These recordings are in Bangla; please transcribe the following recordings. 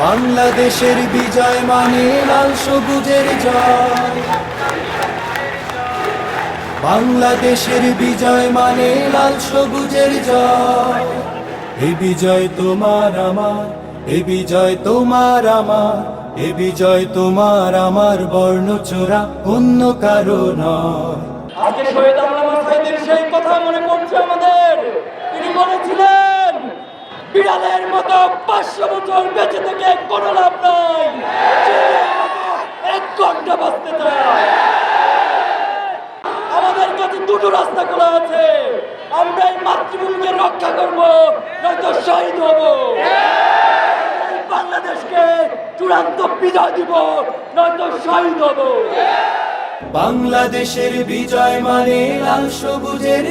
বাংলাদেশের বিজয় মানে লাল সবুজের জয়। বাংলাদেশের বিজয় মানে লাল সবুজের জয়। এ বিজয় তোমার আমার, এ বিজয় তোমার আমার, এ বিজয় তোমার আমার বর্ণচোরা অন্য কারও নয়। বিড়ালের মতো পাঁচশো বছর বেঁচে থেকে কোনো লাভ নাই। এক ঘণ্টা বাঁচতে আমাদের কাছে দুটো রাস্তা খোলা আছে। আমরা এই মাতৃভূমিকে রক্ষা করব, নয়তো শহীদ হব। বাংলাদেশকে চূড়ান্ত বিজয় দিব, নয়তো শহীদ হব। বাংলাদেশের বিজয় মানে লাল সবুজের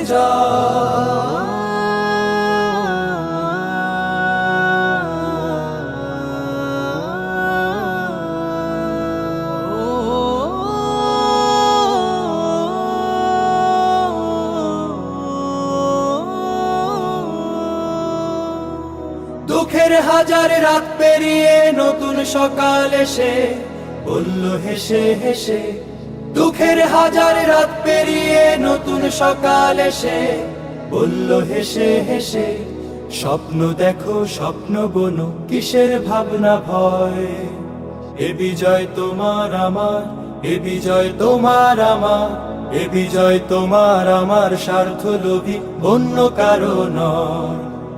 দুঃখের হাজার রাত পেরিয়ে নতুন সকাল এসে বলল, হেসে হেসে। দুঃখের হাজার রাত পেরিয়ে নতুন সকাল এসে বলল, হেসে হেসে। স্বপ্ন দেখো, স্বপ্ন বনো কিসের ভাবনা ভয়? এ বিজয় তোমার আমার, এ বিজয় তোমার আমার, এ বিজয় তোমার আমার স্বার্থ লোভী অন্য নয়।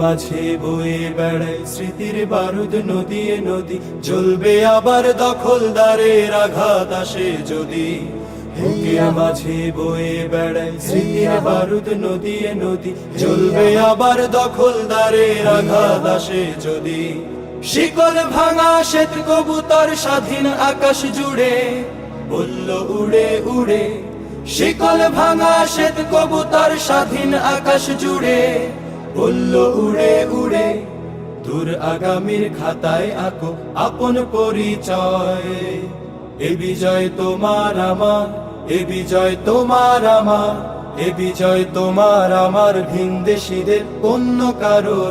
মাঝে বয়ে বেড়ায় স্মৃতির বারুদ নদীয়ে নদী। জ্বলবে আবার দখলদারের আঘাত আসে যদি। মাঝে বয়ে বেড়ায় স্মৃতির বারুদ নদীয়ে নদী। জ্বলবে আবার দখলদারের আঘাত আসে যদি। শিকল ভাঙা শ্বেত কবুতর স্বাধীন আকাশ জুড়ে, বলল, উড়ে উড়ে। শিকল ভাঙা শ্বেত কবুতর স্বাধীন আকাশ জুড়ে। বলল, উড়ে উড়ে, দূর আগামীর খাতায় আঁকো আপন পরিচয়। এ বিজয় তোমার আমার, এ বিজয় তোমার আমার, এ বিজয় তোমার আমার ভিনদেশীদের অন্য কারও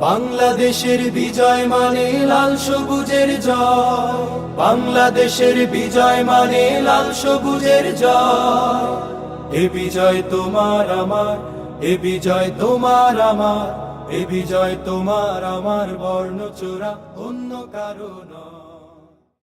বাংলাদেশের বিজয় মানে লাল সবুজের জয়। বাংলাদেশের বিজয় মানে লাল সবুজের জয়। এ বিজয় তোমার আমার এ বিজয় তোমার আমার এ বিজয় তোমার আমার বর্ণচোরা অন্য কারও নয়।